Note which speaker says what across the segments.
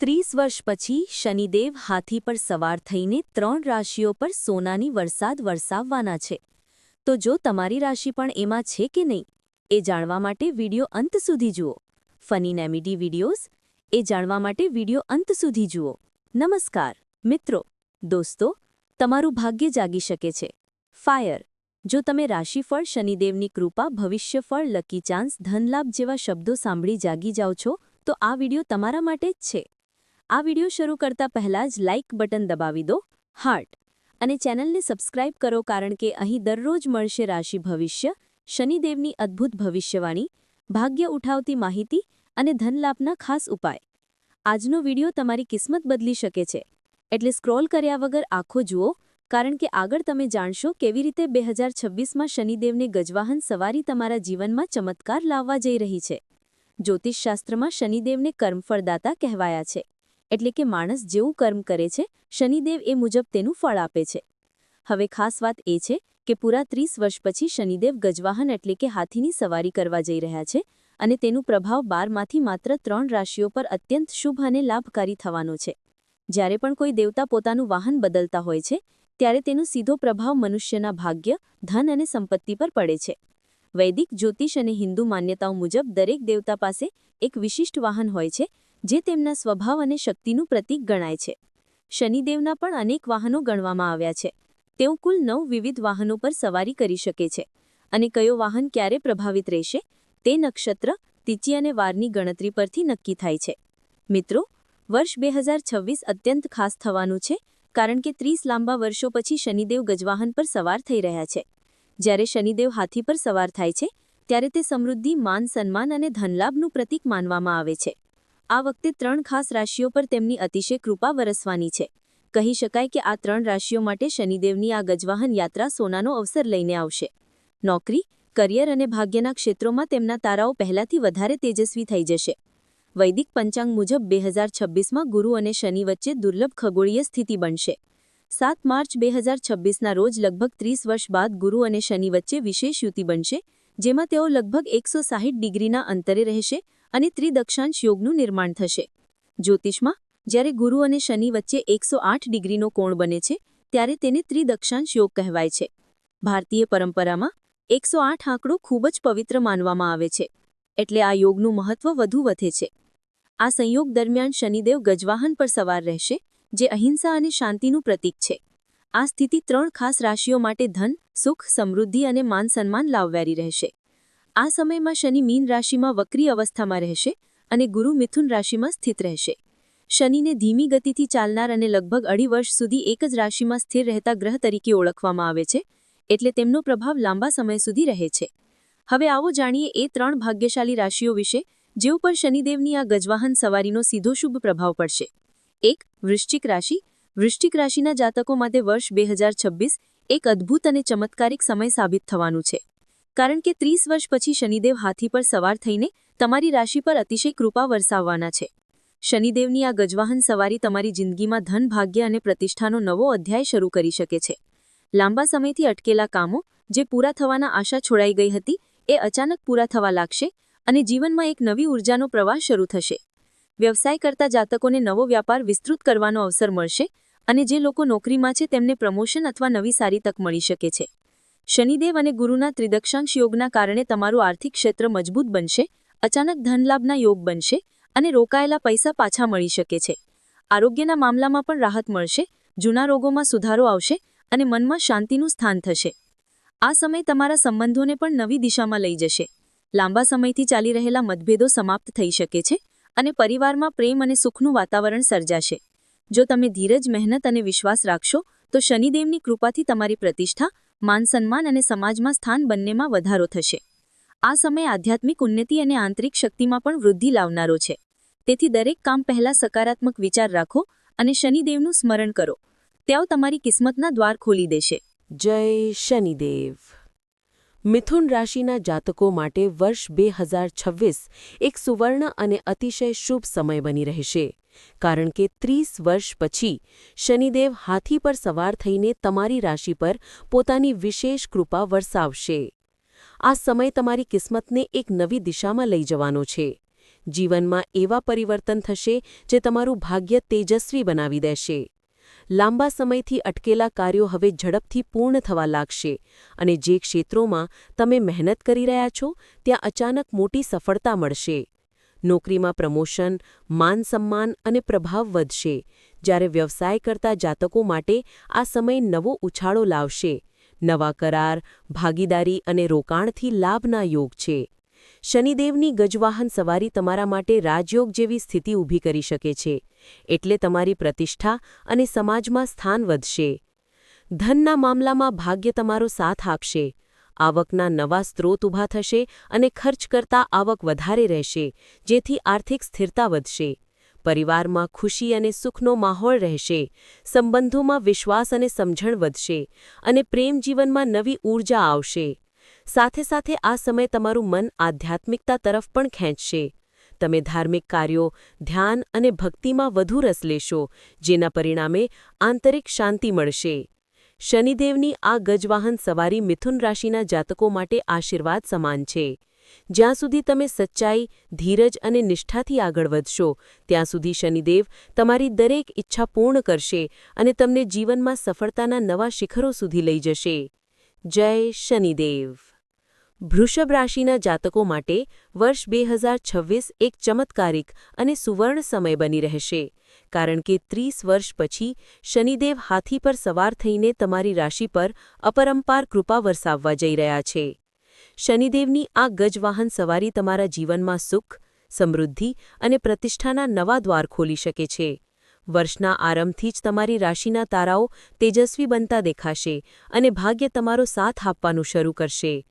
Speaker 1: ત્રીસ વર્ષ પછી શનિદેવ હાથી પર સવાર થઈને ત્રણ રાશિઓ પર સોનાની વરસાદ વરસાવવાના છે. તો જો તમારી રાશિ પણ એમાં છે કે નહીં, એ જાણવા માટે વિડિયો અંત સુધી જુઓ. ફની નેમિડી વિડિયોઝ, એ જાણવા માટે વિડિયો અંત સુધી જુઓ. નમસ્કાર, મિત્રો. દોસ્તો, તમારું ભાગ્ય જાગી શકે છે. ફાયર. જો તમે રાશિફળ શનિદેવની કૃપા, ભવિષ્યફળ, લકી ચાન્સ, ધનલાભ જેવા શબ્દો સાંભળી જાગી જાઓ છો, તો આ વીડિયો તમારા માટે જ છે. આ વીડિયો શરૂ કરતા પહેલા જ લાઇક બટન દબાવી દો હાર્ટ અને ચેનલને સબસ્ક્રાઇબ કરો કારણ કે અહીં દરરોજ મળશે રાશિ ભવિષ્ય, શનિદેવની અદ્ભુત ભવિષ્યવાણી, ભાગ્ય ઉઠાવતી માહિતી અને ધનલાભના ખાસ ઉપાય. આજનો વિડિયો તમારી કિસ્મત બદલી શકે છે. એટલે સ્ક્રોલ કર્યા વગર આખો જુઓ, કારણ કે આગળ તમે જાણશો કેવી રીતે બે હજાર છવ્વીસમાં શનિદેવને ગજવાહન સવારી તમારા જીવનમાં ચમત્કાર લાવવા જઈ રહી છે. જ્યોતિષશાસ્ત્રમાં શનિદેવને કર્મફળદાતા કહેવાયા છે. એટલે કે માણસ જેવું કર્મ કરે છે, શનિદેવ એ મુજબ તેનું ફળ આપે છે. હવે ખાસ વાત એ છે કે પૂરા ત્રીસ વર્ષ પછી શનિદેવ ગજવાહન એટલે કે હાથીની સવારી કરવા જઈ રહ્યા છે અને તેનું પ્રભાવ બારમાંથી માત્ર ત્રણ રાશિઓ પર અત્યંત શુભ અને લાભકારી થવાનો છે. જ્યારે પણ કોઈ દેવતા પોતાનું વાહન બદલતા હોય છે, ત્યારે તેનો સીધો પ્રભાવ મનુષ્યના ભાગ્ય, ધન અને સંપત્તિ પર પડે છે. વૈદિક, જ્યોતિષ અને હિન્દુ માન્યતાઓ મુજબ દરેક દેવતા પાસે એક વિશિષ્ટ વાહન હોય છે જે તેમના સ્વભાવ અને શક્તિનું પ્રતીક ગણાય છે. શનિદેવના પણ અનેક વાહનો ગણવામાં આવ્યા છે. તેઓ કુલ નવ વિવિધ વાહનો પર સવારી કરી શકે છે. અને કયો વાહન ક્યારે પ્રભાવિત રહેશે, તે નક્ષત્ર તિચી અને વારની ગણતરી પરથી નક્કી થાય છે. મિત્રો, વર્ષ બે હજાર છવ્વીસ અત્યંત ખાસ થવાનું છે, કારણ કે ત્રીસ લાંબા વર્ષો પછી શનિદેવ ગજવાહન પર સવાર થઈ રહ્યા છે. જ્યારે શનિદેવ હાથી પર સવાર થાય છે, ત્યારે તે સમૃદ્ધિ, માન, સન્માન અને ધનલાભનું પ્રતીક માનવામાં આવે છે. આ વખતે ત્રણ ખાસ રાશિઓ પર તેમની અતિશય કૃપા વરસવાની છે. કહી શકાય કે આ ત્રણ રાશિઓ માટે શનિદેવની આ ગજવાહન યાત્રા સોનાનો અવસર લઈને આવશે. નોકરી, કરિયર અને ભાગ્યના ક્ષેત્રોમાં તેમના તારાઓ પહેલાથી વધારે તેજસ્વી થઈ જશે. વૈદિક પંચાંગ મુજબ બે હજાર છવ્વીસમાં ગુરુ અને શનિ વચ્ચે દુર્લભ ખગોળીય સ્થિતિ બનશે. સાત માર્ચ બે હજાર છવ્વીસના રોજ લગભગ ત્રીસ વર્ષ બાદ ગુરુ અને શનિ વચ્ચે વિશેષ યુતિ બનશે, જેમાં તેઓ લગભગ એકસો ડિગ્રીના અંતરે રહેશે અને ત્રિદક્ષાંશ યોગનું નિર્માણ થશે. જ્યોતિષમાં, જ્યારે ગુરુ અને શનિ વચ્ચે એકસો ડિગ્રીનો કોણ બને છે, ત્યારે તેને ત્રિદક્ષાંશ યોગ કહેવાય છે. ભારતીય પરંપરામાં, એકસો આંકડો ખૂબ જ પવિત્ર માનવામાં આવે છે. એટલે આ યોગનું મહત્વ વધુ વધે છે. આ સંયોગ દરમિયાન શનિદેવ ગજવાહન પર સવાર રહેશે, જે અહિંસા અને શાંતિનું પ્રતીક છે. આ સ્થિતિ ત્રણ ખાસ રાશિઓ માટે ધન, સુખ, સમૃદ્ધિ અને માન સન્માન લાવવારી રહેશે. આ સમયમાં શનિ મીન રાશિમાં વક્રી અવસ્થામાં રહેશે અને ગુરુ મિથુન રાશિમાં સ્થિત રહેશે. શનિને ધીમી ગતિથી ચાલનાર અને લગભગ અઢી વર્ષ સુધી એક જ રાશિમાં સ્થિર રહેતા ગ્રહ તરીકે ઓળખવામાં આવે છે, એટલે તેમનો પ્રભાવ લાંબા સમય સુધી રહે છે. હવે આવો જાણીએ એ ત્રણ ભાગ્યશાળી રાશિઓ વિશે, જેઓ પર શનિદેવની આ ગજવાહન સવારીનો સીધો શુભ પ્રભાવ પડશે. એક, વૃશ્ચિક રાશિ. વૃશ્ચિક રાશિના જાતકો માટે વર્ષ બે એક અદ્ભુત અને ચમત્કારિક સમય સાબિત થવાનું છે. કારણ કે ત્રીસ વર્ષ પછી શનિદેવ હાથી પર સવાર થઈને તમારી રાશિ પર અતિશય કૃપા વરસાવવાના છે. શનિદેવની આ ગજવાહન સવારી તમારી જિંદગીમાં ધન, ભાગ્ય અને પ્રતિષ્ઠાનો નવો અધ્યાય શરૂ કરી શકે છે. લાંબા સમયથી અટકેલા કામો જે પૂરા થવાના આશા છોડાઈ ગઈ હતી, એ અચાનક પૂરા થવા લાગશે અને જીવનમાં એક નવી ઉર્જાનો પ્રવાહ શરૂ થશે. વ્યવસાય કરતા જાતકોને નવો વ્યાપાર વિસ્તૃત કરવાનો અવસર મળશે અને જે લોકો નોકરીમાં છે તેમને પ્રમોશન અથવા નવી સારી તક મળી શકે છે. શનિદેવ અને ગુરુના ત્રિદક્ષાંશ યોગના કારણે તમારું આર્થિક ક્ષેત્ર મજબૂત બનશે, અચાનક ધનલાભના યોગ બનશે અને રોકાયેલા પૈસા પાછા મળી શકે છે. આરોગ્યના મામલામાં પણ રાહત મળશે, જૂના રોગોમાં સુધારો આવશે અને મનમાં શાંતિનું સ્થાન થશે. આ સમય તમારા સંબંધોને પણ નવી દિશામાં લઈ જશે. લાંબા સમયથી ચાલી રહેલા મતભેદો સમાપ્ત થઈ શકે છે અને પરિવારમાં પ્રેમ અને સુખનું વાતાવરણ સર્જાશે. જો તમે ધીરજ, મહેનત અને વિશ્વાસ રાખશો તો શનિદેવની કૃપાથી તમારી પ્રતિષ્ઠા, માન સન્માન અને સમાજમાં સ્થાન બંનેમાં વધારો થશે. આ સમય આધ્યાત્મિક ઉન્નતિ અને આંતરિક શક્તિમાં પણ વૃદ્ધિ લાવનારો છે. તેથી દરેક કામ પહેલા સકારાત્મક વિચાર રાખો અને શનિદેવનું સ્મરણ કરો. તેઓ તમારી કિસ્મતના દ્વાર ખોલી દેશે.
Speaker 2: જય શનિદેવ. મિથુન રાશિના જાતકો માટે વર્ષ બે એક સુવર્ણ અને અતિશય શુભ સમય બની રહેશે. કારણ કે ત્રીસ વર્ષ પછી શનિદેવ હાથી પર સવાર થઈને તમારી રાશિ પર પોતાની વિશેષ કૃપા વરસાવશે. આ સમય તમારી કિસ્મતને એક નવી દિશામાં લઈ જવાનો છે. જીવનમાં એવા પરિવર્તન થશે જે તમારું ભાગ્ય તેજસ્વી બનાવી દેશે. લાંબા સમયથી અટકેલા કાર્યો હવે ઝડપથી પૂર્ણ થવા લાગશે અને જે ક્ષેત્રોમાં તમે મહેનત કરી રહ્યા છો, ત્યાં અચાનક મોટી સફળતા મળશે. નોકરીમાં પ્રમોશન, માન સન્માન અને પ્રભાવ વધશે. જ્યારે વ્યવસાય કરતા જાતકો માટે આ સમય નવો ઉછાળો લાવશે. નવા કરાર, ભાગીદારી અને રોકાણથી લાભના યોગ છે. શનિદેવની ગજવાહન સવારી તમારા માટે રાજયોગ જેવી સ્થિતિ ઊભી કરી શકે છે. એટલે તમારી પ્રતિષ્ઠા અને સમાજમાં સ્થાન વધશે. ધનના મામલામાં ભાગ્ય તમારો સાથ આપશે. આવકના નવા સ્ત્રોત ઊભા થશે અને ખર્ચ કરતા આવક વધારે રહેશે, જેથી આર્થિક સ્થિરતા વધશે. પરિવારમાં ખુશી અને સુખનો માહોલ રહેશે, સંબંધોમાં વિશ્વાસ અને સમજણ વધશે અને પ્રેમ જીવનમાં નવી ઊર્જા આવશે. સાથે સાથે આ સમય તમારું મન આધ્યાત્મિકતા તરફ પણ ખેંચશે. તમે ધાર્મિક કાર્યો, ધ્યાન અને ભક્તિમાં વધુ રસ લેશો, જેના પરિણામે આંતરિક શાંતિ મળશે. શનિદેવની આ ગજવાહન સવારી મિથુન રાશિના જાતકો માટે આશીર્વાદ સમાન છે. જ્યાં સુધી તમે સચ્ચાઈ, ધીરજ અને નિષ્ઠાથી આગળ વધશો, ત્યાં સુધી શનિદેવ તમારી દરેક ઈચ્છા પૂર્ણ કરશે અને તમને જીવનમાં સફળતાના નવા શિખરો સુધી લઈ જશે. જય શનિદેવ. વૃષભ રાશિના જાતકો માટે વર્ષ બે હજાર છવ્વીસ એક ચમત્કારિક અને સુવર્ણ સમય બની રહેશે. કારણ કે ત્રીસ વર્ષ પછી શનિદેવ હાથી પર સવાર થઈને તમારી રાશિ પર અપરંપાર કૃપા વરસાવવા જઈ રહ્યા છે. શનિદેવની આ ગજવાહન સવારી તમારા જીવનમાં સુખ, સમૃદ્ધિ અને પ્રતિષ્ઠાના નવા દ્વાર ખોલી શકે છે. વર્ષના આરંભથી જ તમારી રાશિના તારાઓ તેજસ્વી બનતા દેખાશે અને ભાગ્ય તમારો સાથ આપવાનું શરૂ કરશે.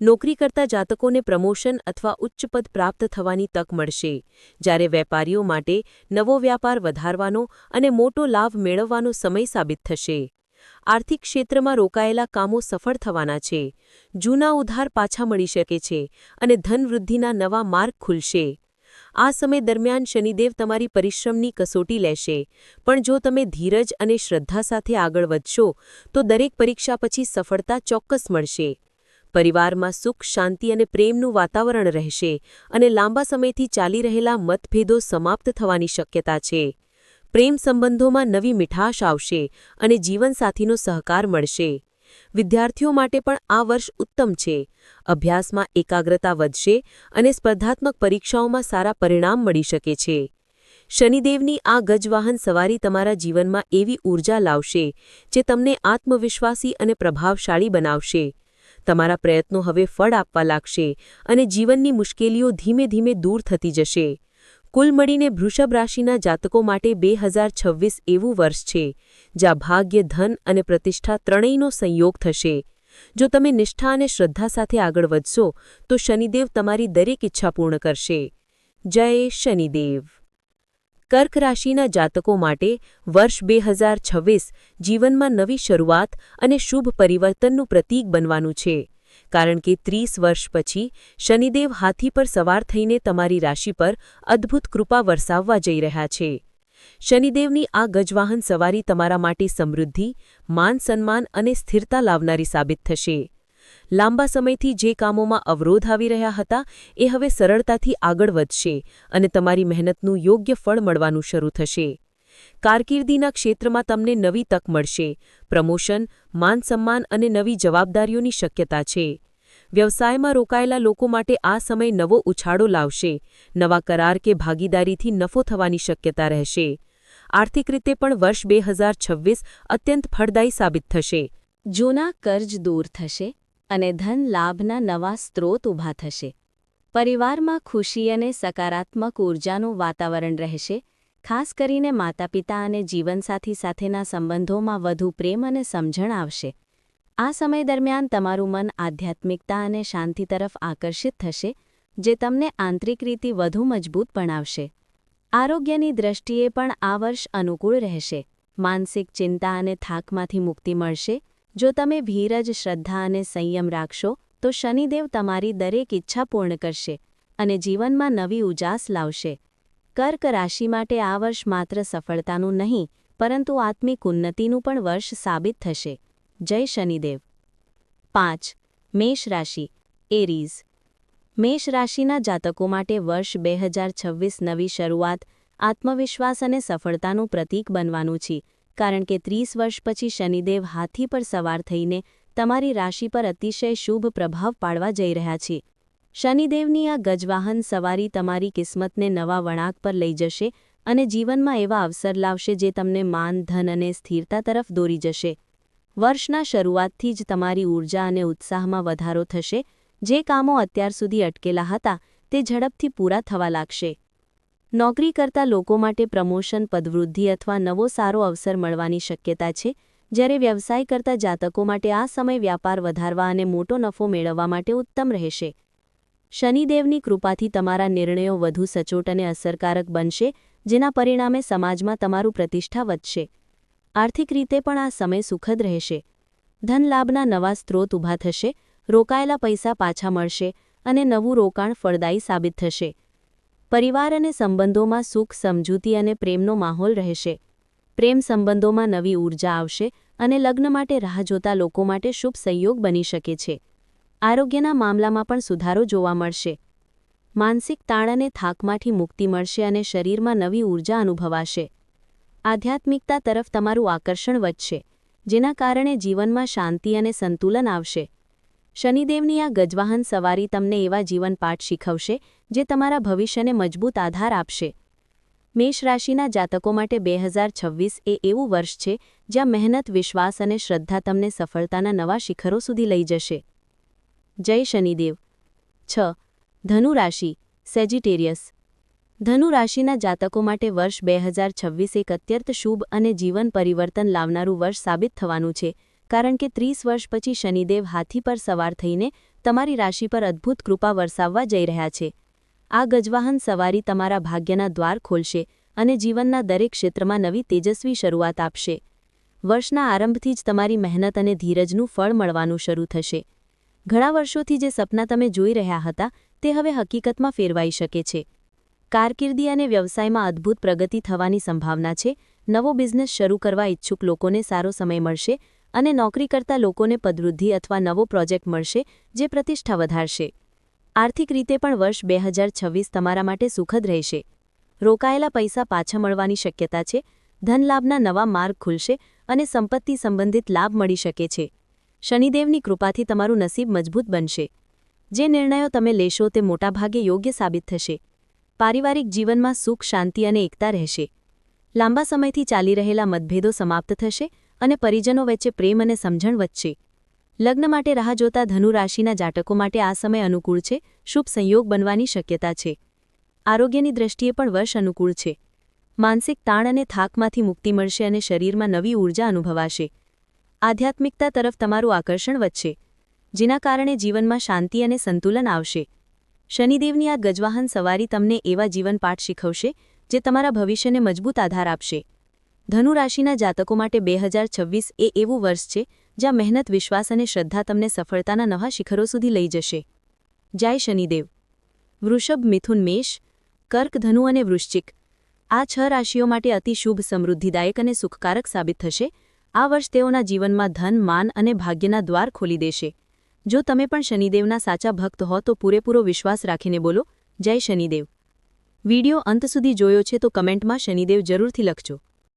Speaker 2: નોકરી કરતા જાતકોને પ્રમોશન અથવા ઉચ્ચ પદ પ્રાપ્ત થવાની તક મળશે. જ્યારે વેપારીઓ માટે નવો વ્યાપાર વધારવાનો અને મોટો લાભ મેળવવાનો સમય સાબિત થશે. આર્થિક ક્ષેત્રમાં રોકાયેલા કામો સફળ થવાના છે. જૂના ઉધાર પાછા મળી શકે છે અને ધનવૃદ્ધિના નવા માર્ગ ખુલશે. આ સમય દરમિયાન શનિદેવ તમારી પરિશ્રમની કસોટી લેશે. પણ જો તમે ધીરજ અને શ્રદ્ધા સાથે આગળ વધશો, તો દરેક પરીક્ષા પછી સફળતા ચોક્કસ મળશે. પરિવારમાં સુખ, શાંતિ અને પ્રેમનું વાતાવરણ રહેશે અને લાંબા સમયથી ચાલી રહેલા મતભેદો સમાપ્ત થવાની શક્યતા છે. પ્રેમ સંબંધોમાં નવી મીઠાશ આવશે અને જીવનસાથીનો સહકાર મળશે. વિદ્યાર્થીઓ માટે પણ આ વર્ષ ઉત્તમ છે. અભ્યાસમાં એકાગ્રતા વધશે અને સ્પર્ધાત્મક પરીક્ષાઓમાં સારા પરિણામ મળી શકે છે. શનિદેવની આ ગજવાહન સવારી તમારા જીવનમાં એવી ઊર્જા લાવશે જે તમને આત્મવિશ્વાસી અને પ્રભાવશાળી બનાવશે. તમારા પ્રયત્નો હવે ફળ આપવા લાગશે અને જીવનની મુશ્કેલીઓ ધીમે ધીમે દૂર થતી જશે. કુલ મળીને વૃષભ રાશિના જાતકો માટે બે એવું વર્ષ છે, જ્યાં ભાગ્ય, ધન અને પ્રતિષ્ઠા ત્રણેયનો સંયોગ થશે. જો તમે નિષ્ઠા અને શ્રદ્ધા સાથે આગળ વધશો, તો શનિદેવ તમારી દરેક ઈચ્છા પૂર્ણ કરશે. જય શનિદેવ. કર્ક રાશિના જાતકો માટે વર્ષ બે હજાર છવ્વીસ જીવનમાં નવી શરૂઆત અને શુભ પરિવર્તનનું પ્રતીક બનવાનું છે. કારણ કે ત્રીસ વર્ષ પછી શનિદેવ હાથી પર સવાર થઈને તમારી રાશિ પર અદ્ભુત કૃપા વરસાવવા જઈ રહ્યા છે. શનિદેવની આ ગજવાહન સવારી તમારા માટે સમૃદ્ધિ, માન સન્માન અને સ્થિરતા લાવનારી સાબિત થશે. લાંબા સમયથી જે કામોમાં અવરોધ આવી રહ્યા હતા, એ હવે સરળતાથી આગળ વધશે અને તમારી મહેનતનું યોગ્ય ફળ મળવાનું શરૂ થશે. કારકિર્દીના ક્ષેત્રમાં તમને નવી તક મળશે, પ્રમોશન, માન સન્માન અને નવી જવાબદારીઓની શક્યતા છે. વ્યવસાયમાં રોકાયેલા લોકો માટે આ સમય નવો ઉછાળો લાવશે, નવા કરાર કે ભાગીદારીથી નફો થવાની શક્યતા રહેશે. આર્થિક રીતે પણ વર્ષ બે હજાર છવ્વીસ અત્યંત ફળદાયી સાબિત થશે.
Speaker 1: જૂના કર્જ દૂર થશે અને ધન લાભના નવા સ્ત્રોત ઊભા થશે. પરિવારમાં ખુશી અને સકારાત્મક ઊર્જાનું વાતાવરણ રહેશે, ખાસ કરીને માતાપિતા અને જીવનસાથી સાથેના સંબંધોમાં વધુ પ્રેમ અને સમજણ આવશે. આ સમય દરમિયાન તમારું મન આધ્યાત્મિકતા અને શાંતિ તરફ આકર્ષિત થશે, જે તમને આંતરિક રીતે વધુ મજબૂત બનાવશે. આરોગ્યની દ્રષ્ટિએ પણ આ વર્ષ અનુકૂળ રહેશે. માનસિક ચિંતા અને થાકમાંથી મુક્તિ મળશે જો તમે ધીરજ, શ્રદ્ધા અને સંયમ રાખશો, તો શનિદેવ તમારી દરેક ઈચ્છા પૂર્ણ કરશે અને જીવનમાં નવી ઉજાસ લાવશે. કર્ક રાશિ માટે આ વર્ષ માત્ર સફળતાનું નહીં, પરંતુ આત્મિક ઉન્નતિનું પણ વર્ષ સાબિત થશે. જય શનિદેવ. પાંચ. મેષ રાશિ. એરીઝ. મેષ રાશિના જાતકો માટે વર્ષ બે નવી શરૂઆત, આત્મવિશ્વાસ અને સફળતાનું પ્રતીક બનવાનું છે. કારણ કે ત્રીસ વર્ષ પછી શનિદેવ હાથી પર સવાર થઈને તમારી રાશિ પર અતિશય શુભ પ્રભાવ પાડવા જઈ રહ્યા છે. શનિદેવની આ ગજવાહન સવારી તમારી કિસ્મતને નવા વળાંક પર લઈ જશે અને જીવનમાં એવા અવસર લાવશે જે તમને માન, ધન અને સ્થિરતા તરફ દોરી જશે. વર્ષના શરૂઆતથી જ તમારી ઊર્જા અને ઉત્સાહમાં વધારો થશે. જે કામો અત્યાર સુધી અટકેલા હતા તે ઝડપથી પૂરા થવા લાગશે. નોકરી કરતા લોકો માટે પ્રમોશન, પદવૃદ્ધિ અથવા નવો સારો અવસર મળવાની શક્યતા છે, જ્યારે વ્યવસાય કરતા જાતકો માટે આ સમય વ્યાપાર વધારવા અને મોટો નફો મેળવવા માટે ઉત્તમ રહેશે. શનિદેવની કૃપાથી તમારા નિર્ણયો વધુ સચોટ અને અસરકારક બનશે, જેના પરિણામે સમાજમાં તમારું પ્રતિષ્ઠા વધશે. આર્થિક રીતે પણ આ સમય સુખદ રહેશે. ધનલાભના નવા સ્ત્રોત ઊભા થશે, રોકાયેલા પૈસા પાછા મળશે અને નવું રોકાણ ફળદાયી સાબિત થશે. પરિવાર અને સંબંધોમાં સુખ, સમજૂતી અને પ્રેમનો માહોલ રહેશે. પ્રેમ સંબંધોમાં નવી ઊર્જા આવશે અને લગ્ન માટે રાહ જોતા લોકો માટે શુભ સંયોગ બની શકે છે. આરોગ્યના મામલામાં પણ સુધારો જોવા મળશે. માનસિક તાણ અને થાકમાંથી મુક્તિ મળશે અને શરીરમાં નવી ઊર્જા અનુભવાશે. આધ્યાત્મિકતા તરફ તમારું આકર્ષણ વધશે, જેના કારણે જીવનમાં શાંતિ અને સંતુલન આવશે. શનિદેવની આ ગજવાહન સવારી તમને એવા જીવનપાઠ શીખવશે, જે તમારા ભવિષ્યને મજબૂત આધાર આપશે. મેષ રાશિના જાતકો માટે બે એ એવું વર્ષ છે, જ્યાં મહેનત, વિશ્વાસ અને શ્રદ્ધા તમને સફળતાના નવા શિખરો સુધી લઈ જશે. જય શનિદેવ. છ. ધનુ રાશિ સેજિટેરિયસ ધનુ રાશિના જાતકો માટે વર્ષ બે હજાર છવ્વીસ એક અત્યંત શુભ અને જીવન પરિવર્તન લાવનારું વર્ષ સાબિત થવાનું છે. કારણ કે ત્રીસ વર્ષ પછી શનિદેવ હાથી પર સવાર થઈને તમારી રાશિ પર અદ્ભુત કૃપા વરસાવવા જઈ રહ્યા છે. આ ગજવાહન સવારી તમારા ભાગ્યના દ્વાર ખોલશે અને જીવનના દરેક ક્ષેત્રમાં નવી તેજસ્વી શરૂઆત આપશે. વર્ષના આરંભથી જ તમારી મહેનત અને ધીરજનું ફળ મળવાનું શરૂ થશે. ઘણા વર્ષોથી જે સપના તમે જોઈ રહ્યા હતા તે હવે હકીકતમાં ફેરવાઈ શકે છે. કારકિર્દી અને વ્યવસાયમાં અદ્ભુત પ્રગતિ થવાની સંભાવના છે. નવો બિઝનેસ શરૂ કરવા ઇચ્છુક લોકોને સારો સમય મળશે અને નોકરી કરતા લોકોને પદવૃદ્ધિ અથવા નવો પ્રોજેક્ટ મળશે, જે પ્રતિષ્ઠા વધારશે. આર્થિક રીતે પણ વર્ષ બે હજાર છવ્વીસ તમારા માટે સુખદ રહેશે. રોકાયેલા પૈસા પાછા મળવાની શક્યતા છે, ધનલાભના નવા માર્ગ ખુલશે અને સંપત્તિ સંબંધિત લાભ મળી શકે છે. શનિદેવની કૃપાથી તમારું નસીબ મજબૂત બનશે. જે નિર્ણયો તમે લેશો તે મોટાભાગે યોગ્ય સાબિત થશે. પારિવારિક જીવનમાં સુખ, શાંતિ અને એકતા રહેશે. લાંબા સમયથી ચાલી રહેલા મતભેદો સમાપ્ત થશે અને પરિજનો વચ્ચે પ્રેમ અને સમજણ વધશે લગ્ન માટે રાહ જોતા ધનુ રાશિના જાટકો માટે આ સમય અનુકૂળ છે, શુભ સંયોગ બનવાની શક્યતા છે. આરોગ્યની દ્રષ્ટિએ પણ વર્ષ અનુકૂળ છે. માનસિક તાણ અને થાકમાંથી મુક્તિ મળશે અને શરીરમાં નવી ઊર્જા અનુભવાશે. આધ્યાત્મિકતા તરફ તમારું આકર્ષણ વધશે, જેના કારણે જીવનમાં શાંતિ અને સંતુલન આવશે. શનિદેવની આ ગજવાહન સવારી તમને એવા જીવનપાઠ શીખવશે, જે તમારા ભવિષ્યને મજબૂત આધાર આપશે. ધનુ રાશિના જાતકો માટે બે એ એવું વર્ષ છે, જ્યાં મહેનત, વિશ્વાસ અને શ્રદ્ધા તમને સફળતાના નવા શિખરો સુધી લઈ જશે. જય શનિદેવ. વૃષભ, મિથુન, મેષ, કર્ક, ધનુ અને વૃશ્ચિક. આ છ રાશિઓ માટે અતિ શુભ, સમૃદ્ધિદાયક અને સુખકારક સાબિત થશે. આ વર્ષ તેઓના જીવનમાં ધન, માન અને ભાગ્યના દ્વાર ખોલી દેશે. જો તમે પણ શનિદેવના સાચા ભક્ત હો, તો પૂરેપૂરો વિશ્વાસ રાખીને બોલો. જય શનિદેવ. વિડિયો અંત સુધી જોયો છે તો કમેન્ટમાં શનિદેવ જરૂરથી લખજો.